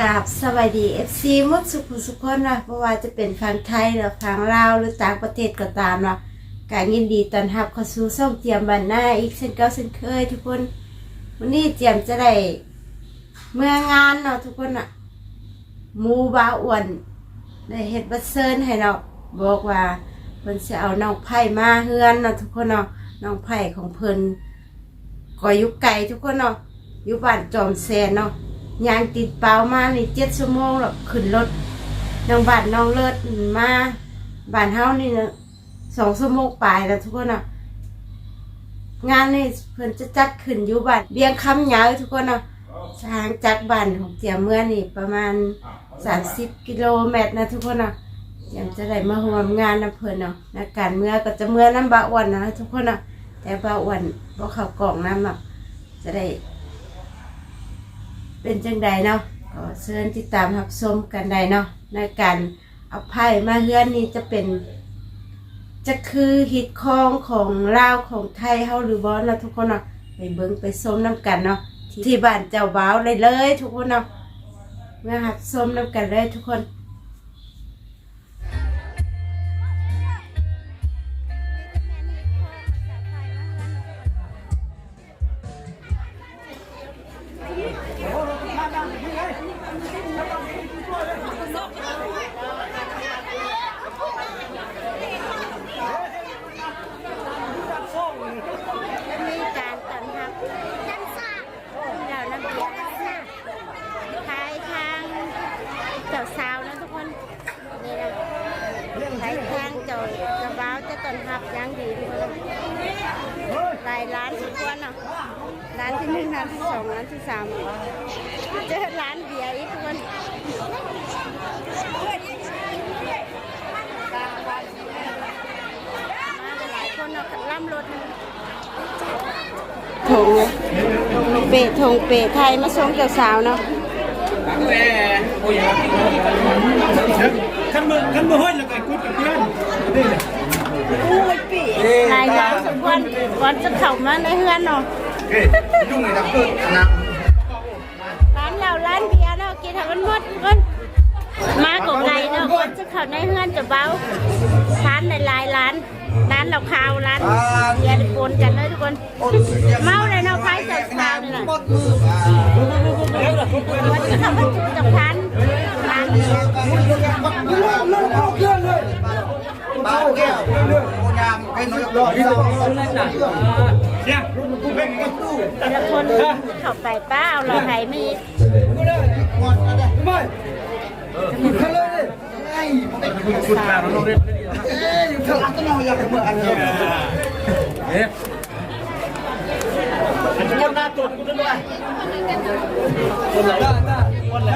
กราบสวัสดี FC หมดสุขุสุขคนนะเพราะว่าจะเป็นฝั่งไทยหรือฝั่งลาวหรือต่างประเทศก็ตามเนาะการยินดีต้อนรับเข้าสู่ช่องเจียมบันหน้าอีกเช่นเก่าเช่นเคย ทุกคนวันนี้เจียมจะได้เมื่องานเนาะทุกคนอะมูบาอ้วนได้เฮ็ดบัตเซิร์นให้เนาะบอกว่าเพิ่นจะเอาน้องไผ่มาเฮือนเนาะทุกคนเนาะน้องไผ่ของเพิ่นก็อยู่ไกลทุกคนเนาะอยู่บ้านจอมแซนเนาะ ยางติดเปล่ามาในเจ็ดชั่วโมงแล้วขึ้นรถน้องบานน้องเลิศมาบานเฮานี่นะสองชั่วโมงปลายแล้วทุกคนอะงานนี่เพิ่นจะจัดขึ้นอยู่บ้านเบียงคำยาวทุกคนเนาะทางจากบ้านของเตียเมื่อนี่ประมาณสามสิบกิโลเมตรนะทุกคนเนาะยังจะได้มาร่วมงานนะเพิ่นเนาะในการเมื่อก็จะเมื่อน้ำบาอ้วนนะทุกคนเนาะแต่บาอ้วนบ่เข้ากล่องน้ำเนาะจะได้ เป็นจังใดเนาะก็เชิญติดตามรับชมกันได้เนาะในการเอาไพ่มาเฮือนนี่จะเป็น จะคือฮิตคองของลาวของไทยเฮาหรือบอเนาะทุกคนเนาะไปเบิ้งไปชมน้ำกันเนาะที่บ้านเจ้าบ้าวเลยเลย ทุกคนเนาะมาหับชมน้ำกันเลยทุกคน ร้านที่หนึ่งร้านที่สองร้านที่สามเจอร้านเบียร์อีกคนคนเนาะล่ำรถถงเนี่ยเปะถงเปะไทยมาส่งเจ้าสาวเนาะขันมือขันมือห้อยแล้วก็กุดกับเพื่อนนี่เลยนายร้านสมควรวันจะเข้ามาในเฮือนเนาะ เฮ้ยยุ่งเลยนะเพื่อนนะร้านเราร้านเบียร์เนาะกินให้มันหมดทุกคนมากับไก่เนาะวันจะเข้าในเฮือนจะเบาร้านหลายๆร้านร้านเราขาวร้านเบียร์ปนกันเลยทุกคน เมาเลยเนาะใครเจ้าสาวนี่แหละวันจะเข้ามาจูกับพันร้านเบียร์เบา แก้วโอ้ยามให้น้อยรอที่เราเนี่ยแต่ละคนเข้าไปป้าเอาเราไทยไม่ไม่ทะเลไอ้สุดแล้วเราเล่นเอ้ยเธออัตโนอยากเหมือนอันนี้เอ๊ะคนหน้าตัวกูด้วยคนไหนได้ได้คนไหน